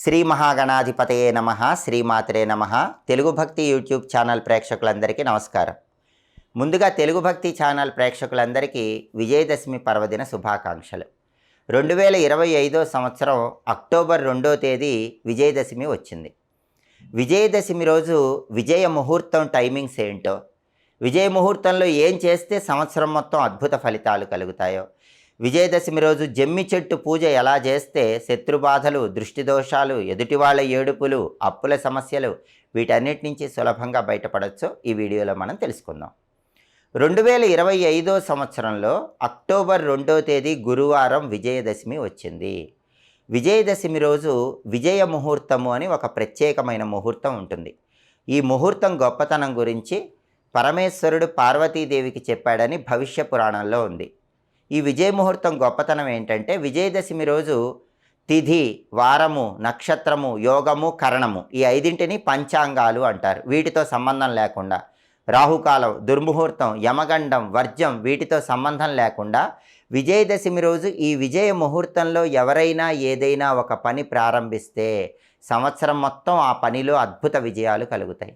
శ్రీ మహాగణాధిపతయే నమ శ్రీమాత్రే నమ. తెలుగు భక్తి యూట్యూబ్ ఛానల్ ప్రేక్షకులందరికీ నమస్కారం. ముందుగా తెలుగు భక్తి ఛానల్ ప్రేక్షకులందరికీ విజయదశమి పర్వదిన శుభాకాంక్షలు. రెండు వేల ఇరవై ఐదో సంవత్సరం అక్టోబర్ రెండో తేదీ విజయదశమి వచ్చింది. విజయదశమి రోజు విజయ ముహూర్తం టైమింగ్స్ ఏంటో విజయ ముహూర్తంలో ఏం చేస్తే సంవత్సరం మొత్తం అద్భుత ఫలితాలు కలుగుతాయో విజయదశమి రోజు జమ్మి చెట్టు పూజ ఎలా చేస్తే శత్రుబాధలు దృష్టి దోషాలు ఏడుపులు అప్పుల సమస్యలు వీటన్నిటి నుంచి సులభంగా బయటపడచ్చో ఈ వీడియోలో మనం తెలుసుకుందాం. రెండు వేల ఇరవై ఐదో సంవత్సరంలో అక్టోబర్ రెండో తేదీ గురువారం విజయదశమి వచ్చింది. విజయదశమి రోజు విజయ ముహూర్తము అని ఒక ప్రత్యేకమైన ముహూర్తం ఉంటుంది. ఈ ముహూర్తం గొప్పతనం గురించి పరమేశ్వరుడు పార్వతీదేవికి చెప్పాడని భవిష్య పురాణంలో ఉంది. ఈ విజయ ముహూర్తం గొప్పతనం ఏంటంటే విజయదశమి రోజు తిథి వారము నక్షత్రము యోగము కరణము ఈ ఐదింటిని పంచాంగాలు అంటారు. వీటితో సంబంధం లేకుండా రాహుకాలం దుర్ముహూర్తం యమగండం వర్జం వీటితో సంబంధం లేకుండా విజయదశమి రోజు ఈ విజయ ముహూర్తంలో ఎవరైనా ఏదైనా ఒక పని ప్రారంభిస్తే సంవత్సరం మొత్తం ఆ పనిలో అద్భుత విజయాలు కలుగుతాయి.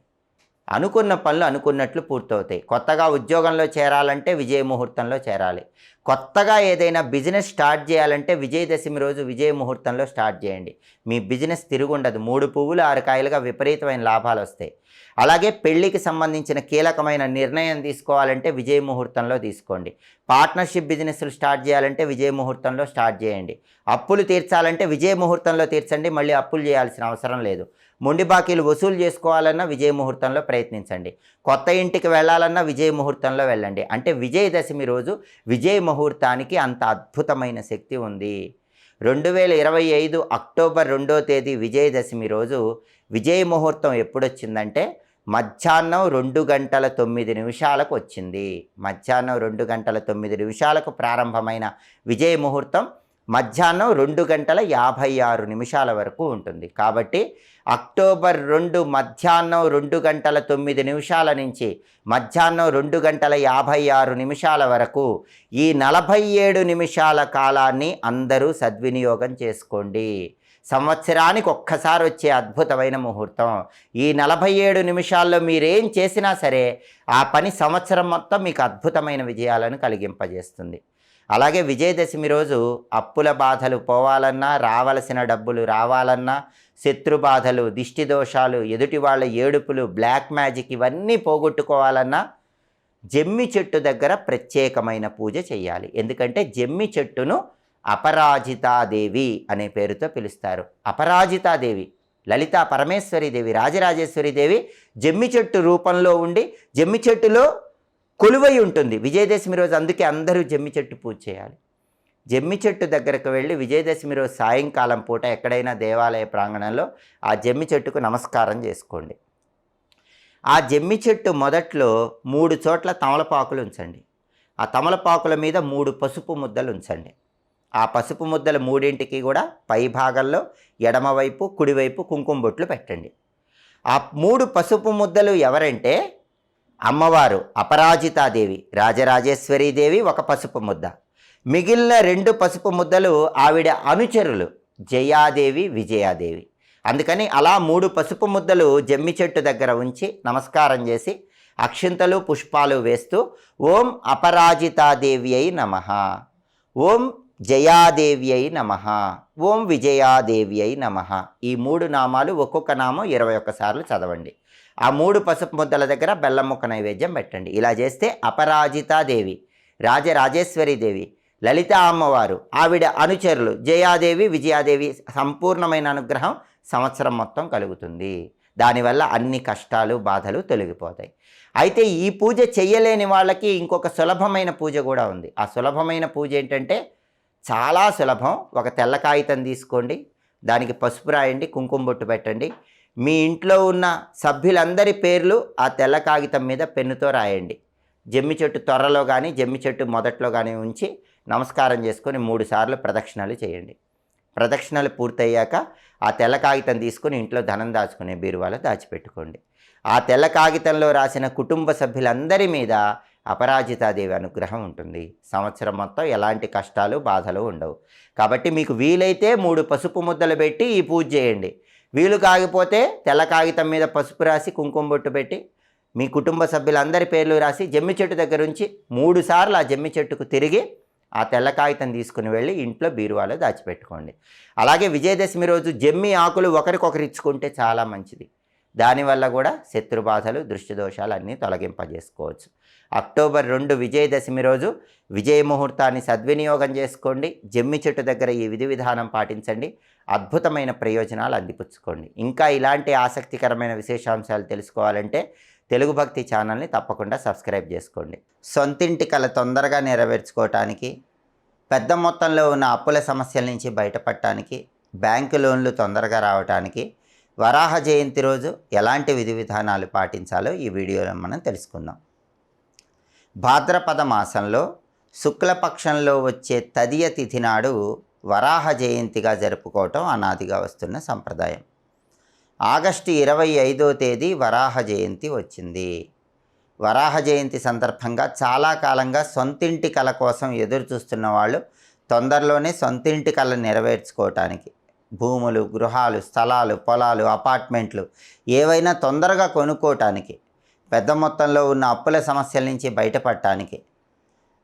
అనుకున్న పనులు అనుకున్నట్లు పూర్తవుతాయి. కొత్తగా ఉద్యోగంలో చేరాలంటే విజయ ముహూర్తంలో చేరాలి. కొత్తగా ఏదైనా బిజినెస్ స్టార్ట్ చేయాలంటే విజయదశమి రోజు విజయ ముహూర్తంలో స్టార్ట్ చేయండి. మీ బిజినెస్ తిరుగుండదు. మూడు పువ్వులు ఆరు కాయలుగా విపరీతమైన లాభాలు వస్తాయి. అలాగే పెళ్ళికి సంబంధించిన కీలకమైన నిర్ణయం తీసుకోవాలంటే విజయ ముహూర్తంలో తీసుకోండి. పార్ట్నర్షిప్ బిజినెస్లు స్టార్ట్ చేయాలంటే విజయ ముహూర్తంలో స్టార్ట్ చేయండి. అప్పులు తీర్చాలంటే విజయ ముహూర్తంలో తీర్చండి. మళ్ళీ అప్పులు చేయాల్సిన అవసరం లేదు. మొండి బాకీలు వసూలు చేసుకోవాలన్నా విజయ ముహూర్తంలో ప్రయత్నించండి. కొత్త ఇంటికి వెళ్ళాలన్నా విజయ ముహూర్తంలో వెళ్ళండి. అంటే విజయదశమి రోజు విజయ ముహూర్తానికి అంత అద్భుతమైన శక్తి ఉంది. రెండు వేల ఇరవై ఐదు అక్టోబర్ రెండో తేదీ విజయదశమి రోజు విజయ ముహూర్తం ఎప్పుడొచ్చిందంటే మధ్యాహ్నం రెండు గంటల తొమ్మిది నిమిషాలకు వచ్చింది. మధ్యాహ్నం రెండు గంటల తొమ్మిది నిమిషాలకు ప్రారంభమైన విజయ ముహూర్తం మధ్యాహ్నం రెండు గంటల యాభై ఆరు నిమిషాల వరకు ఉంటుంది. కాబట్టి అక్టోబర్ రెండు మధ్యాహ్నం రెండు గంటల తొమ్మిది నిమిషాల నుంచి మధ్యాహ్నం రెండు గంటల యాభై ఆరు నిమిషాల వరకు ఈ నలభై ఏడు నిమిషాల కాలాన్ని అందరూ సద్వినియోగం చేసుకోండి. సంవత్సరానికి ఒక్కసారి వచ్చే అద్భుతమైన ముహూర్తం. ఈ నలభై ఏడు నిమిషాల్లో మీరేం చేసినా సరే ఆ పని సంవత్సరం మొత్తం మీకు అద్భుతమైన విజయాలను కలిగింపజేస్తుంది. అలాగే విజయదశమి రోజు అప్పుల బాధలు పోవాలన్నా రావలసిన డబ్బులు రావాలన్నా శత్రు బాధలు దిష్టి దోషాలు ఎదుటి వాళ్ళ ఏడుపులు బ్లాక్ మ్యాజిక్ ఇవన్నీ పోగొట్టుకోవాలన్నా జమ్మి చెట్టు దగ్గర ప్రత్యేకమైన పూజ చేయాలి. ఎందుకంటే జమ్మి చెట్టును అపరాజితాదేవి అనే పేరుతో పిలుస్తారు. అపరాజితాదేవి లలితా పరమేశ్వరీదేవి రాజరాజేశ్వరీదేవి జమ్మి చెట్టు రూపంలో ఉండి జమ్మి చెట్టులో కొలువై ఉంటుంది. విజయదశమి రోజు అందుకే అందరూ జమ్మి చెట్టు పూజ చేయాలి. జమ్మి చెట్టు దగ్గరకు వెళ్ళి విజయదశమి రోజు సాయంకాలం పూట ఎక్కడైనా దేవాలయ ప్రాంగణంలో ఆ జమ్మి చెట్టుకు నమస్కారం చేసుకోండి. ఆ జమ్మి చెట్టు మొదట్లో మూడు చోట్ల తమలపాకులు ఉంచండి. ఆ తమలపాకుల మీద మూడు పసుపు ముద్దలు ఉంచండి. ఆ పసుపు ముద్దల మూడింటికి కూడా పై భాగంలో ఎడమవైపు కుడివైపు కుంకుమ బొట్లు పెట్టండి. ఆ మూడు పసుపు ముద్దలు ఎవరంటే అమ్మవారు అపరాజితాదేవి రాజరాజేశ్వరీదేవి ఒక పసుపు ముద్ద. మిగిలిన రెండు పసుపు ముద్దలు ఆవిడ అనుచరులు జయాదేవి విజయాదేవి. అందుకని అలా మూడు పసుపు ముద్దలు జమ్మి చెట్టు దగ్గర ఉంచి నమస్కారం చేసి అక్షింతలు పుష్పాలు వేస్తూ ఓం అపరాజితాదేవి అయి నమ. ఓం జయాదేవి అయి నమ. ఓం విజయాదేవి అయి నమ. ఈ మూడు నామాలు ఒక్కొక్క నామం ఇరవై ఒక్కసార్లు చదవండి. ఆ మూడు పసుపు ముద్దల దగ్గర బెల్లం ముక్క నైవేద్యం పెట్టండి. ఇలా చేస్తే అపరాజితాదేవి రాజరాజేశ్వరీదేవి లలిత అమ్మవారు ఆవిడ అనుచరులు జయాదేవి విజయాదేవి సంపూర్ణమైన అనుగ్రహం సంవత్సరం మొత్తం కలుగుతుంది. దానివల్ల అన్ని కష్టాలు బాధలు తొలగిపోతాయి. అయితే ఈ పూజ చెయ్యలేని వాళ్ళకి ఇంకొక సులభమైన పూజ కూడా ఉంది. ఆ సులభమైన పూజ ఏంటంటే చాలా సులభం. ఒక తెల్ల కాగితం తీసుకోండి దానికి పసుపు రాయండి కుంకుమ బొట్టు పెట్టండి మీ ఇంట్లో ఉన్న సభ్యులందరి పేర్లు ఆ తెల్ల కాగితం మీద పెన్నుతో రాయండి. జమ్మి చెట్టు త్వరలో కానీ జమ్మి చెట్టు మొదట్లో కానీ ఉంచి నమస్కారం చేసుకొని మూడు సార్లు ప్రదక్షిణలు చేయండి. ప్రదక్షిణలు పూర్తయ్యాక ఆ తెల్ల కాగితం తీసుకుని ఇంట్లో ధనం దాచుకునే బీరువాలో దాచిపెట్టుకోండి. ఆ తెల్ల కాగితంలో రాసిన కుటుంబ సభ్యులందరి మీద అపరాజితాదేవి అనుగ్రహం ఉంటుంది. సంవత్సరం మొత్తం ఎలాంటి కష్టాలు బాధలు ఉండవు. కాబట్టి మీకు వీలైతే మూడు పసుపు ముద్దలు పెట్టి ఈ పూజ చేయండి. వీలు కాగిపోతే తెల్ల కాగితం మీద పసుపు రాసి కుంకుమ బొట్టు పెట్టి మీ కుటుంబ సభ్యులందరి పేర్లు రాసి జమ్మి చెట్టు దగ్గర నుంచి మూడు సార్లు ఆ జమ్మి చెట్టుకు తిరిగి ఆ తెల్ల కాగితం తీసుకుని వెళ్ళి ఇంట్లో బీరువాలో దాచిపెట్టుకోండి. అలాగే విజయదశమి రోజు జమ్మి ఆకులు ఒకరికొకరు ఇచ్చుకుంటే చాలా మంచిది. దానివల్ల కూడా శత్రు బాధలు దృష్టి దోషాలు అన్నీ తొలగింపజేసుకోవచ్చు. అక్టోబర్ రెండు విజయదశమి రోజు విజయ ముహూర్తాన్ని సద్వినియోగం చేసుకోండి. జమ్మి చెట్టు దగ్గర ఈ విధి విధానం పాటించండి. అద్భుతమైన ప్రయోజనాలు అందిపుచ్చుకోండి. ఇంకా ఇలాంటి ఆసక్తికరమైన విశేషాంశాలు తెలుసుకోవాలంటే తెలుగు భక్తి ఛానల్ని తప్పకుండా సబ్స్క్రైబ్ చేసుకోండి. సొంతింటి కళ తొందరగా నెరవేర్చుకోవటానికి పెద్ద మొత్తంలో ఉన్న అప్పుల సమస్యల నుంచి బయటపడటానికి బ్యాంకు లోన్లు తొందరగా రావటానికి వరాహ జయంతి రోజు ఎలాంటి విధి విధానాలు పాటించాలో ఈ వీడియోలో మనం తెలుసుకుందాం. భాద్రపద మాసంలో శుక్లపక్షంలో వచ్చే తదియ తిథి నాడు వరాహ జయంతిగా జరుపుకోవటం అనాదిగా వస్తున్న సంప్రదాయం. ఆగస్టు ఇరవై ఐదో తేదీ వరాహ జయంతి వచ్చింది. వరాహ జయంతి సందర్భంగా చాలా కాలంగా సొంతింటి కళ కోసం ఎదురు చూస్తున్న వాళ్ళు తొందరలోనే సొంతింటి కళ నెరవేర్చుకోవటానికి భూములు గృహాలు స్థలాలు పొలాలు అపార్ట్మెంట్లు ఏవైనా తొందరగా కొనుక్కోవటానికి పెద్ద మొత్తంలో ఉన్న అప్పుల సమస్యల నుంచి బయటపడటానికి.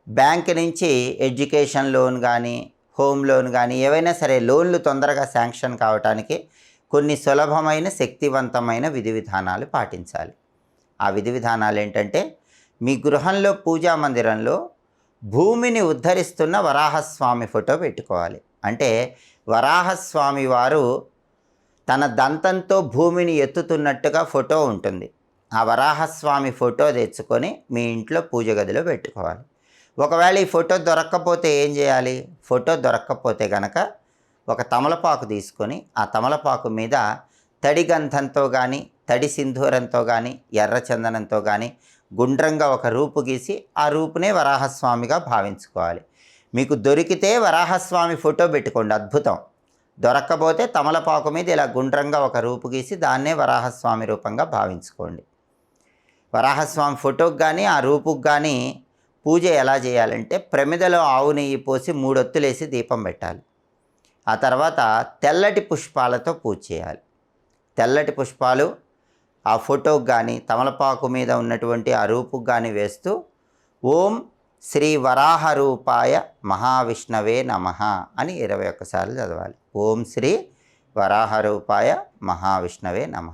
బ్యాంక్ నుంచి ఎడ్యుకేషన్ లోన్ కానీ హోమ్ లోన్ కానీ ఏవైనా సరే లోన్లు తొందరగా శాంక్షన్ కావటానికి కొన్ని సులభమైన శక్తివంతమైన విధి విధానాలు పాటించాలి. ఆ విధి విధానాలు ఏంటంటే మీ గృహంలో పూజా మందిరంలో భూమిని ఉద్ధరిస్తున్న వరాహస్వామి ఫోటో పెట్టుకోవాలి. అంటే వరాహస్వామి వారు తన దంతంతో భూమిని ఎత్తుతున్నట్టుగా ఫోటో ఉంటుంది. ఆ వరాహస్వామి ఫోటో తెచ్చుకొని మీ ఇంట్లో పూజ గదిలో పెట్టుకోవాలి. ఒకవేళ ఈ ఫోటో దొరక్కపోతే ఏం చేయాలి? ఫోటో దొరక్కపోతే కనుక ఒక తమలపాకు తీసుకొని ఆ తమలపాకు మీద తడి గంధంతో కానీ తడి సింధూరంతో కానీ ఎర్ర చందనంతో కానీ గుండ్రంగా ఒక రూపు గీసి ఆ రూపునే వరాహస్వామిగా భావించుకోవాలి. మీకు దొరికితే వరాహస్వామి ఫోటో పెట్టుకోండి అద్భుతం. దొరక్కపోతే తమలపాకు మీద ఇలా గుండ్రంగా ఒక రూపు గీసి దాన్నే వరాహస్వామి రూపంగా భావించుకోండి. వరాహస్వామి ఫోటోకి కానీ ఆ రూపుకి కానీ పూజ ఎలా చేయాలంటే ప్రమిదలో ఆవు నెయ్యి పోసి మూడొత్తులేసి దీపం పెట్టాలి. ఆ తర్వాత తెల్లటి పుష్పాలతో పూజ చేయాలి. తెల్లటి పుష్పాలు ఆ ఫోటోకి కానీ తమలపాకు మీద ఉన్నటువంటి ఆ రూపుకి కానీ వేస్తూ ఓం శ్రీ వరాహ రూపాయ మహావిష్ణవే నమ అని ఇరవై ఒక్కసార్లు చదవాలి. ఓం శ్రీ వరాహ రూపాయ మహావిష్ణవే నమ.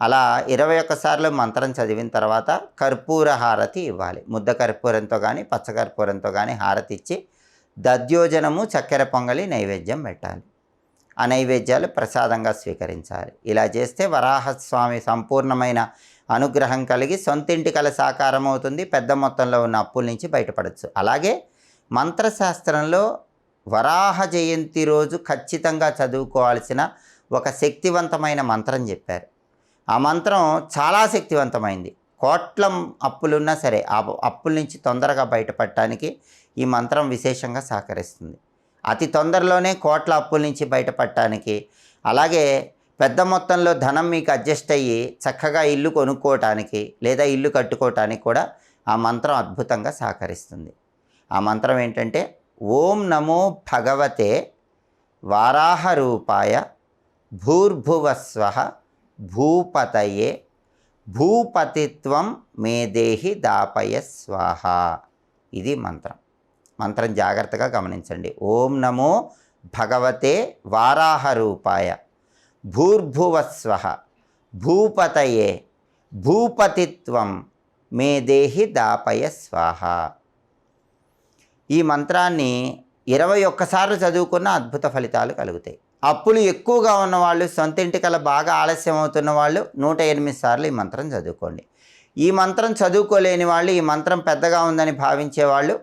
అలా ఇరవై ఒక్కసార్లు మంత్రం చదివిన తర్వాత కర్పూర హారతి ఇవ్వాలి. ముద్ద కర్పూరంతో కానీ పచ్చ కర్పూరంతో కానీ హారతి ఇచ్చి దద్యోజనము చక్కెర పొంగలి నైవేద్యం పెట్టాలి. ఆ నైవేద్యాలు ప్రసాదంగా స్వీకరించాలి. ఇలా చేస్తే వరాహస్వామి సంపూర్ణమైన అనుగ్రహం కలిగి సొంతింటి కల సాకారం అవుతుంది. పెద్ద మొత్తంలో ఉన్న అప్పుల నుంచి బయటపడచ్చు. అలాగే మంత్రశాస్త్రంలో వరాహ జయంతి రోజు ఖచ్చితంగా చదువుకోవాల్సిన ఒక శక్తివంతమైన మంత్రం చెప్పారు. ఆ మంత్రం చాలా శక్తివంతమైంది. కోట్ల అప్పులున్నా సరే ఆ అప్పుల నుంచి తొందరగా బయటపడటానికి ఈ మంత్రం విశేషంగా సహకరిస్తుంది. అతి తొందరలోనే కోట్ల అప్పుల నుంచి బయటపడటానికి అలాగే పెద్ద మొత్తంలో ధనం మీకు అడ్జస్ట్ అయ్యి చక్కగా ఇల్లు కొనుక్కోవటానికి లేదా ఇల్లు కట్టుకోవటానికి కూడా ఆ మంత్రం అద్భుతంగా సహకరిస్తుంది. ఆ మంత్రం ఏంటంటే ఓం నమో భగవతే వారాహ రూపాయ భూర్భువస్వ భూపతయే భూపతిత్వం మే దేహి దాపయ స్వాహ. ఇది మంత్రం. మంత్రం జాగ్రత్తగా గమనించండి. ఓం నమో భగవతే వారాహ రూపాయ భూర్భువస్వ. భూపతయే భూపతిత్వం మే దేహి దాపయ స్వాహ. ఈ మంత్రాన్ని ఇరవై ఒక్కసార్లు చదువుకున్న అద్భుత ఫలితాలు కలుగుతాయి. అప్పులు ఎక్కువగా ఉన్నవాళ్ళు సొంత ఇంటికల బాగా ఆలస్యం అవుతున్న వాళ్ళు నూట ఎనిమిది సార్లు ఈ మంత్రం చదువుకోండి. ఈ మంత్రం చదువుకోలేని వాళ్ళు ఈ మంత్రం పెద్దగా ఉందని భావించే వాళ్ళు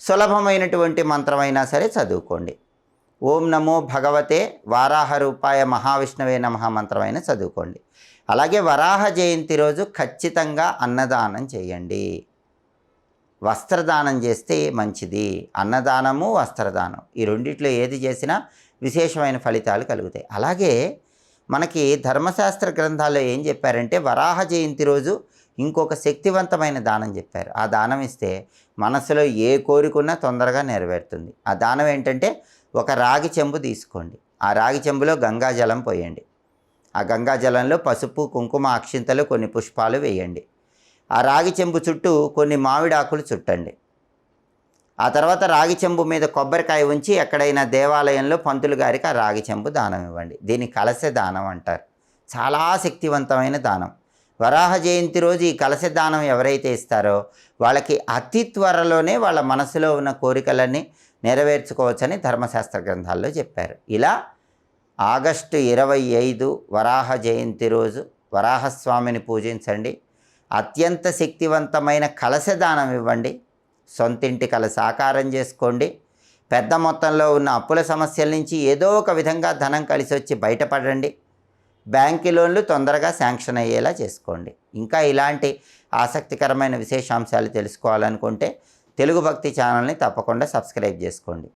సులభమైనటువంటి మంత్రమైనా సరే చదువుకోండి. ఓం నమో భగవతే వారాహ రూపాయ మహావిష్ణవే నమ మంత్రమైన చదువుకోండి. అలాగే వరాహ జయంతి రోజు ఖచ్చితంగా అన్నదానం చేయండి. వస్త్రదానం చేస్తే మంచిది. అన్నదానము వస్త్రదానం. ఈ రెండిట్లో ఏది చేసినా విశేషమైన ఫలితాలు కలుగుతాయి. అలాగే మనకి ధర్మశాస్త్ర గ్రంథాల్లో ఏం చెప్పారంటే వరాహ జయంతి రోజు ఇంకొక శక్తివంతమైన దానం చెప్పారు. ఆ దానం ఇస్తే మనసులో ఏ కోరికున్నా తొందరగా నెరవేరుతుంది. ఆ దానం ఏంటంటే ఒక రాగి చెంబు తీసుకోండి. ఆ రాగి చెంబులో గంగాజలం పోయండి. ఆ గంగాజలంలో పసుపు కుంకుమ అక్షింతలు కొన్ని పుష్పాలు వేయండి. ఆ రాగి చెంబు చుట్టూ కొన్ని మామిడాకులు చుట్టండి. ఆ తర్వాత రాగి చెంబు మీద కొబ్బరికాయ ఉంచి ఎక్కడైనా దేవాలయంలో పంతులు గారికి ఆ రాగి చెంబు దానం ఇవ్వండి. దీన్ని కలశ దానం అంటారు. చాలా శక్తివంతమైన దానం. వరాహ జయంతి రోజు ఈ కలశ దానం ఎవరైతే ఇస్తారో వాళ్ళకి అతి త్వరలోనే వాళ్ళ మనసులో ఉన్న కోరికలన్నీ నెరవేర్చుకోవచ్చని ధర్మశాస్త్ర గ్రంథాల్లో చెప్పారు. ఇలా ఆగస్టు ఇరవై ఐదు వరాహ జయంతి రోజు వరాహస్వామిని పూజించండి. అత్యంత శక్తివంతమైన కలశ దానం ఇవ్వండి. సొంతింటి కల సాకారం చేసుకోండి. పెద్ద మొత్తంలో ఉన్న అప్పుల సమస్యల నుంచి ఏదో ఒక విధంగా ధనం కలిసి వచ్చి బయటపడండి. బ్యాంకు లోన్లు తొందరగా శాంక్షన్ అయ్యేలా చేసుకోండి. ఇంకా ఇలాంటి ఆసక్తికరమైన విశేషాంశాలు తెలుసుకోవాలనుకుంటే తెలుగు భక్తి ఛానల్ని తప్పకుండా సబ్స్క్రైబ్ చేసుకోండి.